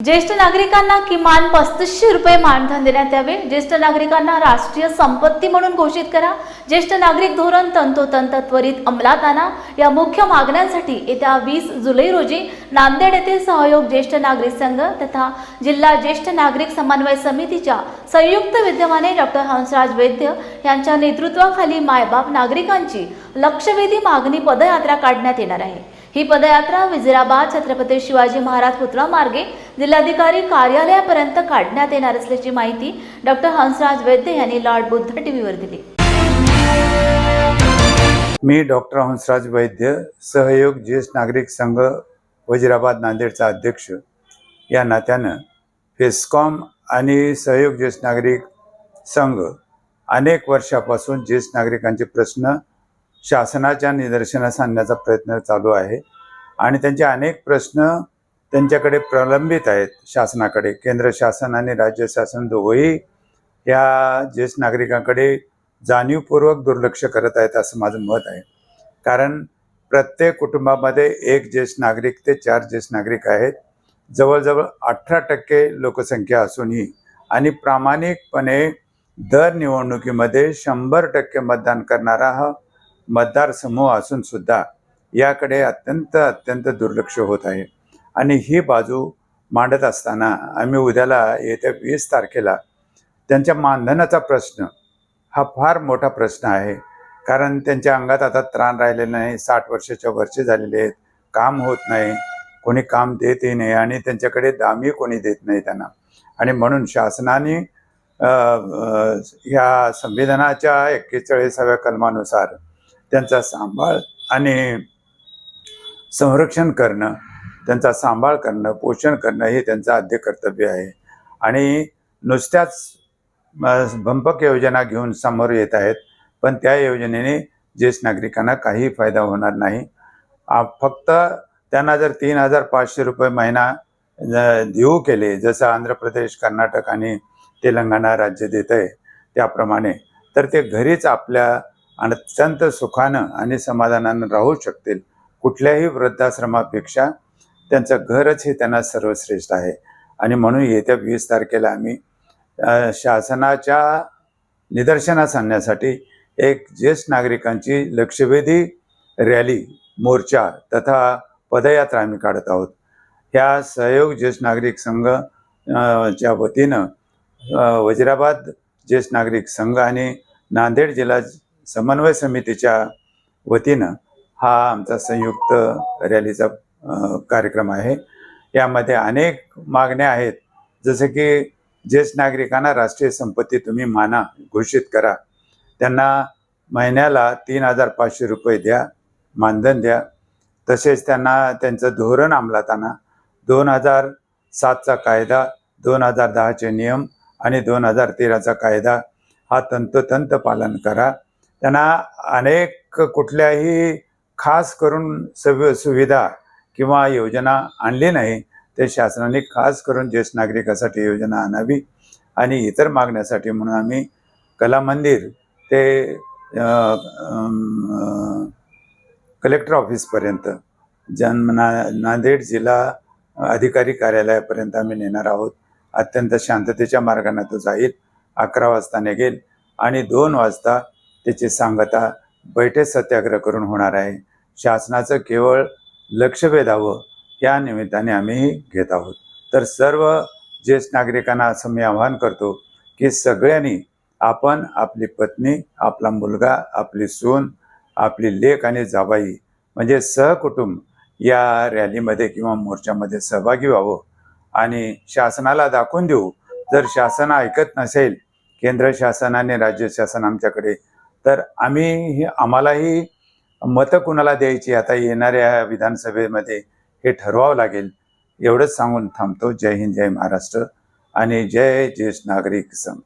ज्येष्ठ नागरिकांना किमान पस्तीसशे रुपये मानधन देण्यात यावे. ज्येष्ठ नागरिकांना राष्ट्रीय संपत्ती म्हणून घोषित करा. ज्येष्ठ नागरिक धोरण तंतोतंत त्वरित अंमलात आणा. या मुख्य मागण्यांसाठी येत्या वीस जुलै रोजी नांदेड येथील सहयोग ज्येष्ठ नागरिक संघ तथा जिल्हा ज्येष्ठ नागरिक समन्वय समितीच्या संयुक्त विद्यमाने डॉक्टर हंसराज वैद्य यांच्या नेतृत्वाखाली मायबाप नागरिकांची लक्षवेधी मागणी पदयात्रा काढण्यात येणार आहे. ही पदयात्रा विजिराबाद छत्रपती शिवाजी महाराज पुतळा मार्गे जिल्हाधिकारी कार्यालयापर्यंत काढण्यात येणार असल्याची माहिती डॉक्टर हंसराज वैद्य यांनी लॉर्ड बुद्ध टीव्हीवर दिली. मी डॉक्टर हंसराज वैद्य सहयोग ज्येष्ठ नागरिक संघ वजिराबाद नांदेडचा अध्यक्ष. या नात्यानं फेस्कॉम आणि सहयोग ज्येष्ठ नागरिक संघ अनेक वर्षापासून ज्येष्ठ नागरिकांचे प्रश्न शासनाच्या निदर्शनास आणण्याचा प्रयत्न चालू आहे. आणि त्यांचे अनेक प्रश्न त्यांच्याकडे प्रलंबित आहेत शासनाकडे. केंद्र शासन आणि राज्य शासन दोघंही या ज्येष्ठ नागरिकांकडे जाणीवपूर्वक दुर्लक्ष करत आहेत असं माझं मत आहे. कारण प्रत्येक कुटुंबामध्ये एक ज्येष्ठ नागरिक ते चार ज्येष्ठ नागरिक आहेत. जवळजवळ अठरा टक्के लोकसंख्या असूनही आणि प्रामाणिकपणे दर निवडणुकीमध्ये शंभर टक्के मतदान करणारा हा मतदारसमूह असून सुद्धा याकडे अत्यंत अत्यंत दुर्लक्ष होत आहे. आणि ही बाजू मांडत असताना आम्ही उद्याला येत्या वीस तारखेला त्यांच्या मानधनाचा प्रश्न हा फार मोठा प्रश्न आहे. कारण त्यांच्या अंगात आता त्राण राहिलेलं नाही साठ वर्षाच्या वरचे झालेले आहेत काम होत नाही कोणी काम देतही नाही आणि त्यांच्याकडे दामही कोणी देत नाही त्यांना. आणि म्हणून शासनाने ह्या संविधानाच्या एक्केचाळीसाव्या कलमानुसार त्यांचा सांभाळ आणि संरक्षण करणं त्यांचा सांभाळ करणं पोषण करणं हे त्यांचं आद्य कर्तव्य आहे. आणि नुसत्याच भंपक योजना घेऊन समोर येत आहेत पण त्या योजनेने ज्येष्ठ नागरिकांना काही फायदा होणार नाही. आ, फक्त त्यांना जर तीन हजार पाचशे रुपये महिना देऊ केले जसं आंध्र प्रदेश कर्नाटक आणि तेलंगणा राज्य देत आहे त्याप्रमाणे तर ते घरीच आपल्या अत्यंत सुखानं आणि समाधानानं राहू शकतील कुठल्याही वृद्धाश्रमापेक्षा त्यांचं घरच हे त्यांना सर्वश्रेष्ठ आहे. आणि म्हणून येत्या वीस तारखेला आम्ही शासनाच्या निदर्शनास आणण्यासाठी एक ज्येष्ठ नागरिकांची लक्षवेधी रॅली मोर्चा तथा पदयात्रा आम्ही काढत आहोत. ह्या सहयोग ज्येष्ठ नागरिक संघ च्या वतीनं वजिराबाद ज्येष्ठ नागरिक संघ आणि नांदेड जिल्हा समन्वय समितीच्या वतीनं हा आमचा संयुक्त रॅलीचा कार्यक्रम आहे. यामध्ये अनेक मागण्या आहेत. जसं की ज्येष्ठ नागरिकांना राष्ट्रीय संपत्ती तुम्ही माना घोषित करा. त्यांना महिन्याला तीन हजार पाचशे रुपये द्या मानधन द्या. तसेच त्यांना त्यांचं धोरण अंमलात आणा दोन हजार सातचा कायदा दोन हजार दहाचे नियम आणि दोन हजार तेराचा कायदा हा तंतोतंत पालन करा. त्यांना अनेक कुठल्याही खास करून सव सुविधा किंवा योजना आणली नाही ते शासनाने खास करून ज्येष्ठ नागरिकासाठी योजना आणावी आणि इतर मागण्यासाठी म्हणून आम्ही कला मंदिर ते कलेक्टर ऑफिसपर्यंत जन ना नांदेड जिल्हा अधिकारी कार्यालयापर्यंत आम्ही नेणार आहोत. अत्यंत शांततेच्या मार्गाने तो जाईल अकरा वाजता निघेल आणि दोन वाजता त्याची सांगता बैठे सत्याग्रह करून होणार आहे. शासनाचं केवळ लक्ष वेधावं या निमित्ताने आम्ही घेत आहोत. तर सर्व ज्येष्ठ नागरिकांना असं मी आवाहन करतो की सगळ्यांनी आपण आपली पत्नी आपला मुलगा आपली सून आपली लेख आणि जाबाई म्हणजे सहकुटुंब या रॅलीमध्ये किंवा मोर्चामध्ये सहभागी व्हावं आणि शासनाला दाखवून देऊ. जर शासन ऐकत नसेल केंद्र शासन आणि राज्य शासन आमच्याकडे तर आम्ही हे आम्हालाही मतं कुणाला द्यायची? आता येणाऱ्या विधानसभेमध्ये हे ठरवावं लागेल. एवढंच सांगून थांबतो. जय हिंद जय महाराष्ट्र आणि जय ज्येष्ठ नागरिक संघ.